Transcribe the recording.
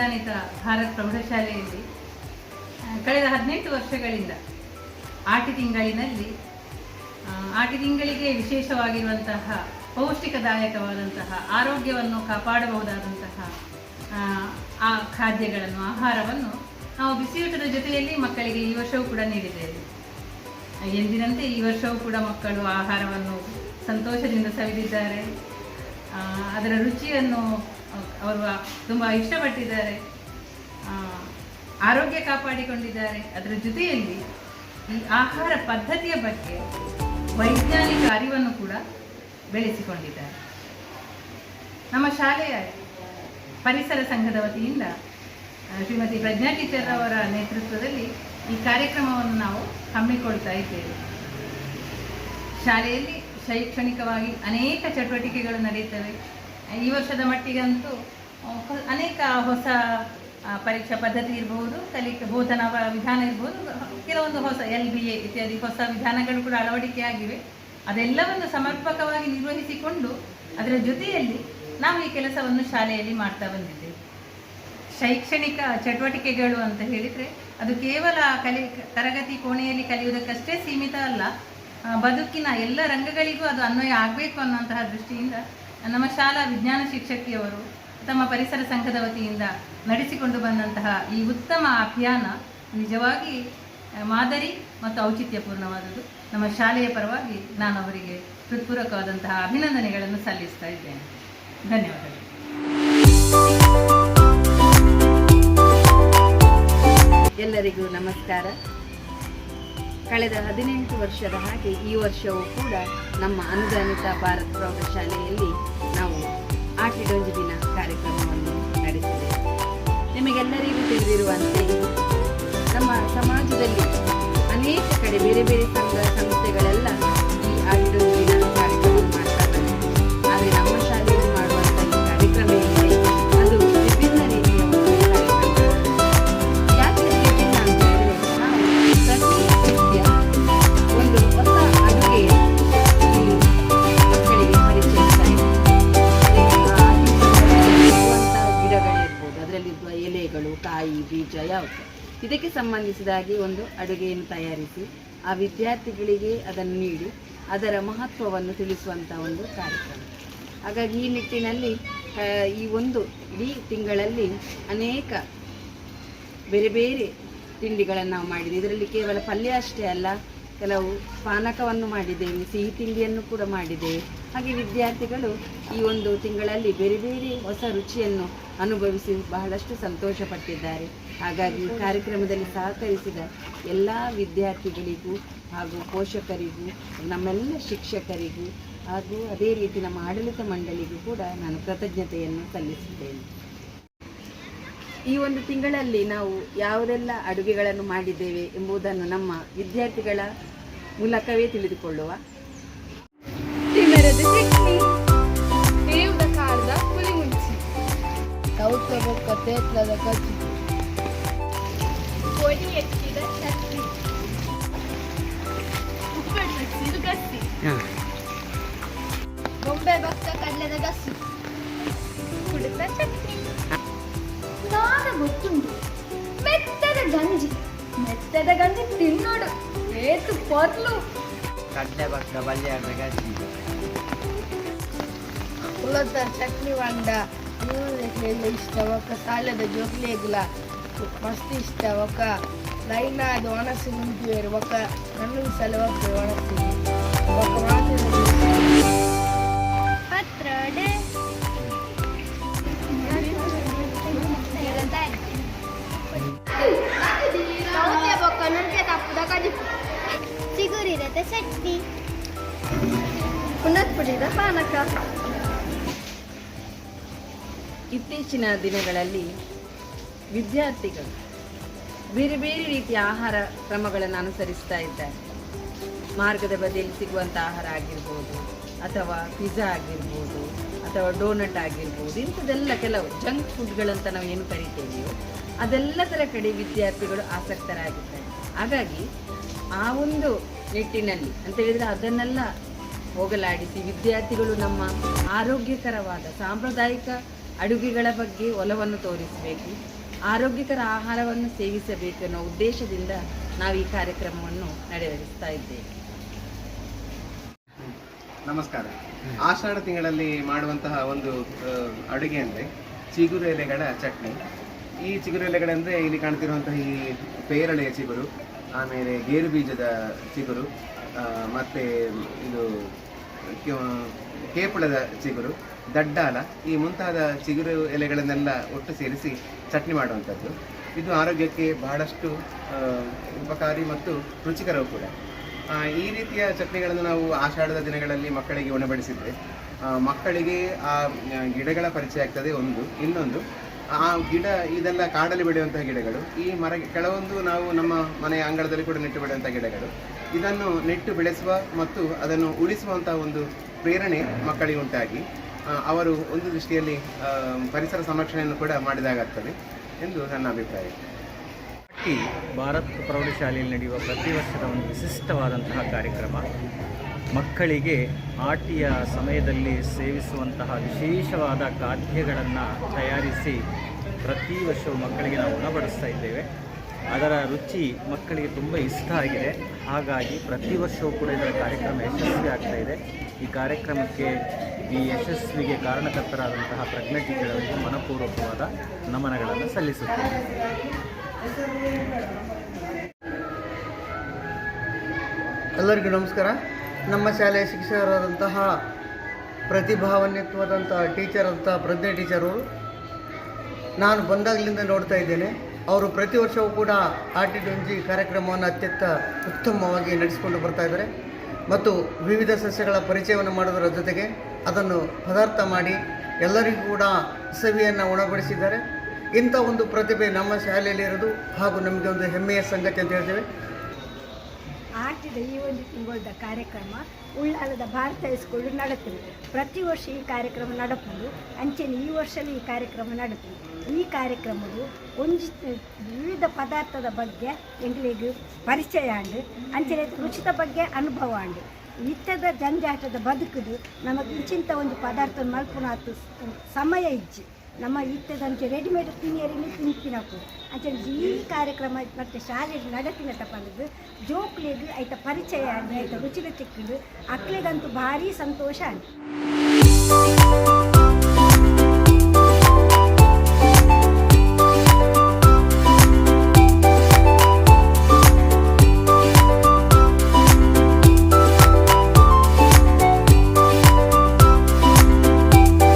ಅನುದಾನಿತ ಭಾರತ್ ಪ್ರೌಢಶಾಲೆಯಲ್ಲಿ ಕಳೆದ ಹದಿನೆಂಟು ವರ್ಷಗಳಿಂದ ಆಟಿ ತಿಂಗಳಿನಲ್ಲಿ ಆಟಿ ತಿಂಗಳಿಗೆ ವಿಶೇಷವಾಗಿರುವಂತಹ ಪೌಷ್ಟಿಕದಾಯಕವಾದಂತಹ ಆರೋಗ್ಯವನ್ನು ಕಾಪಾಡಬಹುದಾದಂತಹ ಆ, ಖಾದ್ಯಗಳನ್ನು ಆಹಾರವನ್ನು ನಾವು ಬಿಸಿಯೂಟದ ಜೊತೆಯಲ್ಲಿ ಮಕ್ಕಳಿಗೆ ಈ ವರ್ಷವೂ ಕೂಡ ನೀಡಿದ್ದೇವೆ. ಎಂದಿನಂತೆ ಈ ವರ್ಷವೂ ಕೂಡ ಮಕ್ಕಳು ಆಹಾರವನ್ನು ಸಂತೋಷದಿಂದ ಸವಿದಿದ್ದಾರೆ. ಅದರ ರುಚಿಯನ್ನು ಅವರು ತುಂಬ ಇಷ್ಟಪಟ್ಟಿದ್ದಾರೆ. ಆರೋಗ್ಯ ಕಾಪಾಡಿಕೊಂಡಿದ್ದಾರೆ. ಅದರ ಜೊತೆಯಲ್ಲಿ ಈ ಆಹಾರ ಪದ್ಧತಿಯ ಬಗ್ಗೆ ವೈಜ್ಞಾನಿಕ ಅರಿವನ್ನು ಕೂಡ ಬೆಳೆಸಿಕೊಂಡಿದ್ದಾರೆ. ನಮ್ಮ ಶಾಲೆಯ ಪರಿಸರ ಸಂಘದ ವತಿಯಿಂದ ಶ್ರೀಮತಿ ಪ್ರಜ್ಞಾ ಟೀಚರ್ ಅವರ ನೇತೃತ್ವದಲ್ಲಿ ಈ ಕಾರ್ಯಕ್ರಮವನ್ನು ನಾವು ಹಮ್ಮಿಕೊಳ್ತಾ ಇದ್ದೇವೆ. ಶಾಲೆಯಲ್ಲಿ ಶೈಕ್ಷಣಿಕವಾಗಿ ಅನೇಕ ಚಟುವಟಿಕೆಗಳು ನಡೆಯುತ್ತವೆ. ಈ ವರ್ಷದ ಮಟ್ಟಿಗಂತೂ ಅನೇಕ ಹೊಸ ಪರೀಕ್ಷಾ ಪದ್ಧತಿ ಇರಬಹುದು ಕಲಿಕೆ ಬೋಧನಾ ವಿಧಾನ ಇರಬಹುದು ಕೆಲವೊಂದು ಹೊಸ ಎಲ್ ಬಿ ಎ ಇತ್ಯಾದಿ ಹೊಸ ವಿಧಾನಗಳು ಕೂಡ ಅಳವಡಿಕೆಯಾಗಿವೆ ಅದೆಲ್ಲವನ್ನು ಸಮರ್ಪಕವಾಗಿ ನಿರ್ವಹಿಸಿಕೊಂಡು ಅದರ ಜೊತೆಯಲ್ಲಿ ನಾವು ಈ ಕೆಲಸವನ್ನು ಶಾಲೆಯಲ್ಲಿ ಮಾಡ್ತಾ ಬಂದಿದ್ದೇವೆ. ಶೈಕ್ಷಣಿಕ ಚಟುವಟಿಕೆಗಳು ಅಂತ ಹೇಳಿದರೆ, ಅದು ಕೇವಲ ಕಲಿ ತರಗತಿ ಕೋಣೆಯಲ್ಲಿ ಕಲಿಯುವುದಕ್ಕಷ್ಟೇ ಸೀಮಿತ ಅಲ್ಲ ಬದುಕಿನ ಎಲ್ಲ ರಂಗಗಳಿಗೂ ಅದು ಅನ್ವಯ ಆಗಬೇಕು ಅನ್ನುವಂತಹ ದೃಷ್ಟಿಯಿಂದ ನಮ್ಮ ಶಾಲಾ ವಿಜ್ಞಾನ ಶಿಕ್ಷಕಿಯವರು ತಮ್ಮ ಪರಿಸರ ಸಂಘದ ವತಿಯಿಂದ ನಡೆಸಿಕೊಂಡು ಬಂದಂತಹ ಈ ಉತ್ತಮ ಅಭಿಯಾನ ನಿಜವಾಗಿ ಮಾದರಿ ಮತ್ತು ಔಚಿತ್ಯಪೂರ್ಣವಾದದ್ದು. ನಮ್ಮ ಶಾಲೆಯ ಪರವಾಗಿ ನಾನು ಅವರಿಗೆ ಹೃತ್ಪೂರ್ವಕವಾದಂತಹ ಅಭಿನಂದನೆಗಳನ್ನು ಸಲ್ಲಿಸ್ತಾ ಇದ್ದೇನೆ. ಧನ್ಯವಾದಗಳು. ಎಲ್ಲರಿಗೂ ನಮಸ್ಕಾರ. ಕಳೆದ ಹದಿನೆಂಟು ವರ್ಷದ ಹಾಗೆ ಈ ವರ್ಷವೂ ಕೂಡ ನಮ್ಮ ಅನುದಾನಿತ ಭಾರತ್ ಪ್ರೌಢಶಾಲೆಯಲ್ಲಿ ನಾವು ಆಟಿಡೊಂಜು ದಿನ ಕಾರ್ಯಕ್ರಮವನ್ನು ನಡೆಸಿದ್ದೇವೆ. ನಿಮಗೆಲ್ಲರಿಗೂ ತಿಳಿದಿರುವಂತೆ ನಮ್ಮ ಸಮಾಜದಲ್ಲಿ ಅನೇಕ ಕಡೆ ಬೇರೆ ಬೇರೆ ಸಂಘ, ಸಂಸ್ಥೆಗಳೆಲ್ಲ ಬೀಜ ಹೋಗ್ತದೆ ಇದಕ್ಕೆ ಸಂಬಂಧಿಸಿದ ಹಾಗೆ ಒಂದು ಅಡುಗೆಯನ್ನು ತಯಾರಿಸಿ, ಆ ವಿದ್ಯಾರ್ಥಿಗಳಿಗೆ ಅದನ್ನು ನೀಡಿ, ಅದರ ಮಹತ್ವವನ್ನು ತಿಳಿಸುವಂಥ ಒಂದು ಕಾರ್ಯಕ್ರಮ. ಹಾಗಾಗಿ ಈ ನಿಟ್ಟಿನಲ್ಲಿ ಈ ಒಂದು ಇಡೀ ತಿಂಗಳಲ್ಲಿ ಅನೇಕ ಬೇರೆ ಬೇರೆ ತಿಂಡಿಗಳನ್ನು ನಾವು ಮಾಡಿದ್ದೀವಿ ಇದರಲ್ಲಿ ಕೇವಲ ಪಲ್ಯ ಅಷ್ಟೇ ಅಲ್ಲ ಕೆಲವು ಪಾನಕವನ್ನು ಮಾಡಿದ್ದೇವೆ, ಸಿಹಿ ತಿಂಡಿಯನ್ನು ಕೂಡ ಮಾಡಿದ್ದೇವೆ. ಹಾಗೆ ವಿದ್ಯಾರ್ಥಿಗಳು ಈ ಒಂದು ತಿಂಗಳಲ್ಲಿ ಬೇರೆ ಬೇರೆ ಹೊಸ ರುಚಿಯನ್ನು ಅನುಭವಿಸಿ ಬಹಳಷ್ಟು ಸಂತೋಷಪಟ್ಟಿದ್ದಾರೆ ಹಾಗಾಗಿ ಕಾರ್ಯಕ್ರಮದಲ್ಲಿ ಸಹಕರಿಸಿದ ಎಲ್ಲ ವಿದ್ಯಾರ್ಥಿಗಳಿಗೂ ಹಾಗೂ ಪೋಷಕರಿಗೂ, ನಮ್ಮೆಲ್ಲ ಶಿಕ್ಷಕರಿಗೂ ಹಾಗೂ ಅದೇ ರೀತಿ ನಮ್ಮ ಆಡಳಿತ ಮಂಡಳಿಗೂ ಕೂಡ ನಾನು ಕೃತಜ್ಞತೆಯನ್ನು ಸಲ್ಲಿಸುತ್ತೇನೆ. ಈ ಒಂದು ತಿಂಗಳಲ್ಲಿ ನಾವು ಯಾವುದೆಲ್ಲ ಅಡುಗೆಗಳನ್ನು ಮಾಡಿದ್ದೇವೆ ಎಂಬುದನ್ನು ನಮ್ಮ ವಿದ್ಯಾರ್ಥಿಗಳ ಮೂಲಕವೇ ತಿಳಿದುಕೊಳ್ಳುವ ತಿಮರದ ಚಟ್ನಿ ಬೇವುದ ಕಾರದ ಪುಳಿ ಮುಂಚಿ ಸೌತೆ ಬೊಕ್ಕ ತೇತ್ಲದ ಕಜ್ಜಿ ಪೊಡಿ ಎತ್ತಿದ ಚಟ್ನಿ ಉಪ್ಪೆಟ್ಟು ಹಚ್ಚಿದ ಗಸಿ ಬೊಂಬೆ ಭಕ್ತ ಕಡಲೆದ ಗಸಿ ಕುಡಿದ ಚಟ್ನಿ ನಾದ ಗೊತ್ತುಂಟು ಮೆತ್ತದ ಗಂಜಿ ಮೆತ್ತದ ಗಂಜಿ ತಿನ್ನೋಡು ಏತು ಪೊರ್ಲು ಕಡ್ಲೆ ಭತ್ತ ಬಲ್ಯಾರ್ದ ಗಜ್ಜಿ ಉಳದ ಚಟ್ನಿ ಬಂಡ ಹೇಳಿ ಇಷ್ಟ ఒక ಸಾಲದ ಜೋಕ್ಲೇಗ್ಲ ಮಸ್ತ್ ಇಷ್ಟ ఒక ಲೈನಾದ ಒಣಸಿ ಮುಂಚೆರು ఒక ನನ್ನು ಸಲವಕ್ಕೆ ಒಣಸಿ ఒక ಮಾತಿನ ಪುಡಿದ ಇತ್ತೀಚಿನ ದಿನಗಳಲ್ಲಿ ವಿದ್ಯಾರ್ಥಿಗಳು ಬೇರೆ ಬೇರೆ ರೀತಿಯ ಆಹಾರ ಕ್ರಮಗಳನ್ನು ಅನುಸರಿಸ್ತಾ ಇದ್ದಾರೆ. ಮಾರ್ಗದ ಬದಿಯಲ್ಲಿ ಸಿಗುವಂಥ ಆಹಾರ ಆಗಿರ್ಬೋದು, ಅಥವಾ ಪಿಜ್ಜಾ ಆಗಿರ್ಬೋದು, ಅಥವಾ ಡೋನಟ್ ಆಗಿರ್ಬೋದು, ಇಂಥದ್ದೆಲ್ಲ ಕೆಲವು ಜಂಕ್ ಫುಡ್ಗಳಂತ ನಾವು ಏನು ಕರಿತೇವೆಯೋ, ಅದೆಲ್ಲದರ ಕಡೆ ವಿದ್ಯಾರ್ಥಿಗಳು ಆಸಕ್ತರಾಗಿದ್ದಾರೆ. ಹಾಗಾಗಿ ಆ ಒಂದು ನಿಟ್ಟಿನಲ್ಲಿ ಅಂತ ಹೇಳಿದರೆ ಅದನ್ನೆಲ್ಲ ಹೋಗಲಾಡಿಸಿ ವಿದ್ಯಾರ್ಥಿಗಳು ನಮ್ಮ ಆರೋಗ್ಯಕರವಾದ ಸಾಂಪ್ರದಾಯಿಕ ಅಡುಗೆಗಳ ಬಗ್ಗೆ ಒಲವನ್ನು ತೋರಿಸಬೇಕು, ಆರೋಗ್ಯಕರ ಆಹಾರವನ್ನು ಸೇವಿಸಬೇಕು ಅನ್ನೋ ಉದ್ದೇಶದಿಂದ ನಾವು ಈ ಕಾರ್ಯಕ್ರಮವನ್ನು ನೆರವೇರಿಸ್ತಾ ಇದ್ದೇವೆ. ನಮಸ್ಕಾರ. ಆಷಾಢ ತಿಂಗಳಲ್ಲಿ ಮಾಡುವಂತಹ ಒಂದು ಅಡುಗೆ ಅಂದರೆ ಚಿಗುರು ಎಲೆಗಳ ಚಟ್ನಿ. ಈ ಚಿಗುರು ಎಲೆಗಳಂದರೆ ಇಲ್ಲಿ ಕಾಣ್ತಿರುವಂತಹ ಈ ಪೇರಳೆಯ ಚಿಗುರು, ಆಮೇಲೆ ಗೇರು ಬೀಜದ ಚಿಗುರು ಮತ್ತು ಇದು ಕೇಪುಳದ ಚಿಗುರು ದಡ್ಡಾಲ ಈ ಮುಂತಾದ ಚಿಗುರು ಎಲೆಗಳನ್ನೆಲ್ಲ ಒಟ್ಟು ಸೇರಿಸಿ ಚಟ್ನಿ ಮಾಡುವಂಥದ್ದು. ಇದು ಆರೋಗ್ಯಕ್ಕೆ ಬಹಳಷ್ಟು ಉಪಕಾರಿ ಮತ್ತು ರುಚಿಕರವು ಕೂಡ. ಈ ರೀತಿಯ ಚಟ್ನಿಗಳನ್ನು ನಾವು ಆಷಾಢದ ದಿನಗಳಲ್ಲಿ ಮಕ್ಕಳಿಗೆ ಉಣಬಡಿಸಿದರೆ ಮಕ್ಕಳಿಗೆ ಆ ಆ, ಗಿಡಗಳ ಪರಿಚಯ ಆಗ್ತದೆ ಒಂದು ಇನ್ನೊಂದು. ಆ ಗಿಡ ಇದೆಲ್ಲ ಕಾಡಲ್ಲಿ ಬೆಳೆಯುವಂತಹ ಗಿಡಗಳು ಈ ಮರ ಕೆಲವೊಂದು ನಾವು ನಮ್ಮ ಮನೆಯ ಅಂಗಳದಲ್ಲಿ ಕೂಡ ನೆಟ್ಟು ಬೆಳೆಯುವಂಥ ಗಿಡಗಳು. ಇದನ್ನು ನೆಟ್ಟು ಬೆಳೆಸುವ ಮತ್ತು ಅದನ್ನು ಉಳಿಸುವಂಥ ಒಂದು ಪ್ರೇರಣೆ ಮಕ್ಕಳಿಗೆ ಉಂಟಾಗಿ ಅವರು ಒಂದು ದೃಷ್ಟಿಯಲ್ಲಿ ಪರಿಸರ ಸಂರಕ್ಷಣೆಯನ್ನು ಕೂಡ ಮಾಡಿದಾಗ್ತದೆ ಎಂದು ನನ್ನ ಅಭಿಪ್ರಾಯ. ಈ ಭಾರತ್ ಪ್ರೌಢಶಾಲೆಯಲ್ಲಿ ನಡೆಯುವ ಪ್ರತಿ ವರ್ಷದ ಒಂದು ವಿಶಿಷ್ಟವಾದಂತಹ ಕಾರ್ಯಕ್ರಮ, ಮಕ್ಕಳಿಗೆ ಆಟಿಯ ಸಮಯದಲ್ಲಿ ಸೇವಿಸುವಂತಹ ವಿಶೇಷವಾದ ಖಾದ್ಯಗಳನ್ನು ತಯಾರಿಸಿ ಪ್ರತಿ ವರ್ಷವೂ ಮಕ್ಕಳಿಗೆ ನಾವು ಉಣಬಡಿಸ್ತಾ ಇದ್ದೇವೆ. ಅದರ ರುಚಿ ಮಕ್ಕಳಿಗೆ ತುಂಬ ಇಷ್ಟ ಆಗಿದೆ. ಹಾಗಾಗಿ ಪ್ರತಿ ವರ್ಷವೂ ಕೂಡ ಇದರ ಕಾರ್ಯಕ್ರಮ ಯಶಸ್ವಿ ಆಗ್ತಾ ಇದೆ. ಈ ಕಾರ್ಯಕ್ರಮಕ್ಕೆ ಈ ಯಶಸ್ವಿಗೆ ಕಾರಣಕರ್ತರಾದಂತಹ ಪ್ರಜ್ಞಾಟಿಗಳವರಿಗೆ ಮನಪೂರ್ವಕವಾದ ನಮನಗಳನ್ನು ಸಲ್ಲಿಸುತ್ತೇನೆ. ಎಲ್ಲರಿಗೂ ನಮಸ್ಕಾರ. ನಮ್ಮ ಶಾಲೆಯ ಶಿಕ್ಷಕರಾದಂತಹ ಪ್ರತಿಭಾನ್ವಿತ್ವದಂತಹ ಟೀಚರ್ ಅಂತ ಪ್ರಜ್ಞೆ ಟೀಚರು, ನಾನು ಬಂದಾಗಲಿಂದ ನೋಡ್ತಾ ಇದ್ದೇನೆ. ಅವರು ಪ್ರತಿ ವರ್ಷವೂ ಕೂಡ ಆಟಿ ಡೊಂಜಿ ಕಾರ್ಯಕ್ರಮವನ್ನು ಅತ್ಯಂತ ಉತ್ತಮವಾಗಿ ನಡೆಸಿಕೊಂಡು ಬರ್ತಾ ಇದ್ದಾರೆ ಮತ್ತು ವಿವಿಧ ಸಸ್ಯಗಳ ಪರಿಚಯವನ್ನು ಮಾಡೋದರ ಜೊತೆಗೆ ಅದನ್ನು ಪದಾರ್ಥ ಮಾಡಿ ಎಲ್ಲರಿಗೂ ಕೂಡ ಸವಿಯನ್ನು ಉಣಬಡಿಸಿದ್ದಾರೆ. ಇಂಥ ಒಂದು ಪ್ರತಿಭೆ ನಮ್ಮ ಶಾಲೆಯಲ್ಲಿ ಇರೋದು ಹಾಗೂ ನಮಗೆ ಒಂದು ಹೆಮ್ಮೆಯ ಸಂಗತಿ ಅಂತ ಹೇಳ್ತೇವೆ. ಆಟಿದ ಈ ಒಂದು ತಿಂಗಳದ ಕಾರ್ಯಕ್ರಮ ಉಳ್ಳಾಲದ ಭಾರತ ಹೈಸ್ಕೂಲ್ ನಡೀತದೆ. ಪ್ರತಿ ವರ್ಷ ಈ ಕಾರ್ಯಕ್ರಮ ನಡಪುದು ಅಂಚೆನೆ ಈ ವರ್ಷವೂ ಈ ಕಾರ್ಯಕ್ರಮ ನಡೀತದೆ. ಈ ಕಾರ್ಯಕ್ರಮವು ಒಂಜಿ, ವಿವಿಧ ಪದಾರ್ಥದ ಬಗ್ಗೆ ಎಂಗ್ಲಿಗೆ ಪರಿಚಯ ಆಂಡು ಅಂಚೆನೆ ರುಚಿತ ಬಗ್ಗೆ ಅನುಭವ ಆಂಡ್. ನಿತ್ಯದ ಜಂಜಾಟದ ಬದುಕುದು ನಮಗೆ ಇಂಚಿಂತ ಒಂದು ಪದಾರ್ಥ ಮಲ್ಪುನಾತು ಸಮಯ ಇಜ್ಜಿ. ನಮ್ಮ ಇತ್ತದಂಚೆ ರೆಡಿಮೇಡ್ ತಿನ್ನಿಯರಿಗೆ ತಿನ್ಪಿನಕು ಅಂಚೆ ಈ ಕಾರ್ಯಕ್ರಮ ಮತ್ತು ಶಾಲೆಗೆ ನಡತಿನ ತಪ್ಪಂದು ಜೋಕ್ಲಿಗೆ ಐತ ಪರಿಚಯ ಆಗಿ ಐತ ರುಚಿಗೆ ಚಿಕ್ಕದು ಅಕ್ಲಿಗಂತೂ ಭಾರಿ ಸಂತೋಷ ಆಗಿ